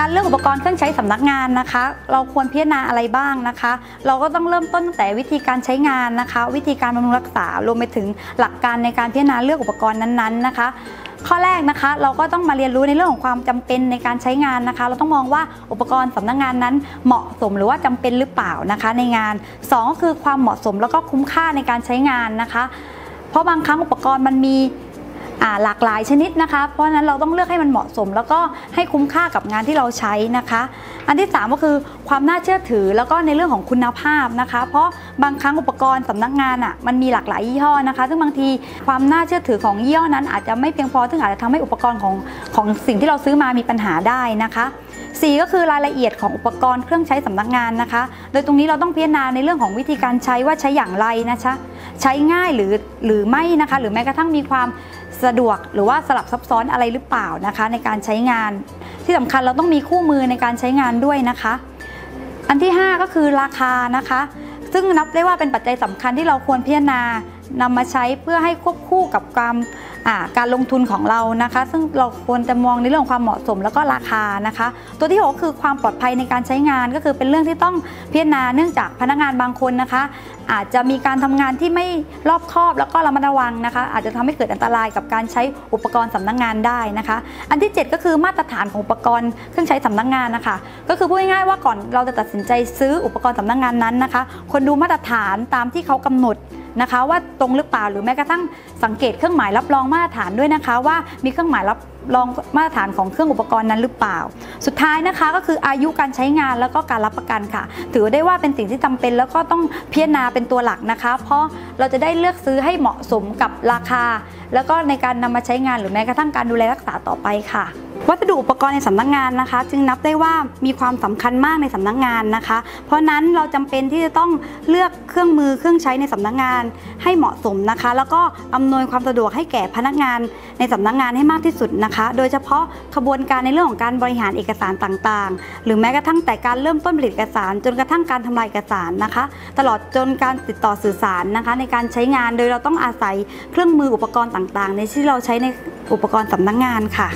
การเลือกอุปกรณ์เครื่องใช้สำนักงานนะคะ เราควรพิจารณาอะไรบ้างนะคะ เราก็ต้องเริ่มต้นตั้งแต่วิธีการใช้งานนะคะ วิธีการบำรุงรักษารวมไปถึงหลักการในการพิจารณาเลือกอุปกรณ์นั้นๆนะคะข้อแรกนะคะเราก็ต้องมาเรียนรู้ในเรื่องของความจำเป็นในการใช้งานนะคะ เราต้องมองว่าอุปกรณ์สำนักงานนั้นเหมาะสมหรือว่าจำเป็นหรือเปล่านะคะ ในงานสองก็คือความเหมาะสมแล้วก็คุ้มค่าในการใช้งานนะคะ เพราะบางครั้งอุปกรณ์มันมี หลากหลายชนิดนะคะ เพราะฉะนั้นเราต้องเลือกให้มันเหมาะสม แล้วก็ให้คุ้มค่ากับงานที่เราใช้นะคะ อันที่ 3 ก็คือความน่าเชื่อถือแล้วก็ในเรื่องของคุณภาพนะคะ เพราะบางครั้งอุปกรณ์สำนักงานอะมันมีหลากหลายยี่ห้อนะคะ ซึ่งบางทีความน่าเชื่อถือของยี่ห้อนั้น อาจจะไม่เพียงพอซึ่งอาจจะทำให้อุปกรณ์ของของสิ่งที่เราซื้อมามีปัญหาได้นะคะ4ก็คือรายละเอียดของอุปกรณ์เครื่องใช้สำนักงานนะคะ โดยตรงนี้เราต้องพิจารณาในเรื่องของวิธีการใช้ว่าใช้อย่างไรนะคะ ใช้ง่ายหรือหรือไม่นะคะ หรือแม้กระทั่งมีความ สะดวกหรือว่าสลับซับซ้อนอะไรหรือเปล่านะคะ ในการใช้งาน ที่สำคัญเราต้องมีคู่มือในการใช้งานด้วยนะคะ อันที่ 5 ก็คือราคานะคะ ซึ่งนับได้ว่าเป็นปัจจัยสำคัญที่เราควรพิจารณา นำมาใช้เพื่อให้ควบคู่กับความการลงทุนของเรานะคะ ซึ่งเราควรจะมองในเรื่องความเหมาะสมแล้วก็ราคานะคะ ตัวที่6คือความปลอดภัยในการใช้งานก็คือเป็นเรื่องที่ต้องพิจารณาเนื่องจากพนักงานบางคนนะคะ อาจจะมีการทำงานที่ไม่รอบคอบแล้วก็ระมัดระวังนะคะ อาจจะทำให้เกิดอันตรายกับการใช้อุปกรณ์สำนักงานได้นะคะ อันที่ 7 ก็คือมาตรฐานของอุปกรณ์เครื่องใช้สำนักงานนะคะ ก็คือพูดง่ายๆว่าก่อนเราจะตัดสินใจซื้ออุปกรณ์สำนักงานนั้นนะคะควรดูมาตรฐานตามที่เขากำหนด นะคะ ว่าตรงหรือเปล่าหรือแม้กระทั่งสังเกตเครื่องหมายรับรองมาตรฐานด้วยนะคะ ว่ามีเครื่องหมายรับรองมาตรฐานของเครื่องอุปกรณ์นั้นหรือเปล่า สุดท้ายนะคะก็คืออายุการใช้งานแล้วก็การรับประกันค่ะ ถือได้ว่าเป็นสิ่งที่จำเป็นแล้วก็ต้องพิจารณาเป็นตัวหลักนะคะ เพราะเราจะได้เลือกซื้อให้เหมาะสมกับราคา แล้วก็ในการนำมาใช้งานหรือแม้กระทั่งการดูแลรักษาต่อไปค่ะ วัสดุอุปกรณ์ในสำนักงานนะคะ จึงนับได้ว่ามีความสำคัญมากในสำนักงานนะคะ เพราะนั้นเราจำเป็นที่จะต้องเลือกเครื่องมือเครื่องใช้ในสำนักงานให้เหมาะสมนะคะ แล้วก็อำนวยความสะดวกให้แก่พนักงานในสำนักงานให้มากที่สุดนะคะ โดยเฉพาะขบวนการในเรื่องของการบริหารเอกสารต่างๆ หรือแม้กระทั่งแต่การเริ่มต้นผลิตเอกสาร จนกระทั่งการทำลายเอกสารนะคะ ตลอดจนการติดต่อสื่อสารนะคะ ในการใช้งานโดยเราต้องอาศัยเครื่องมืออุปกรณ์ต่างๆ ในที่เราใช้ในอุปกรณ์สำนักงานค่ะ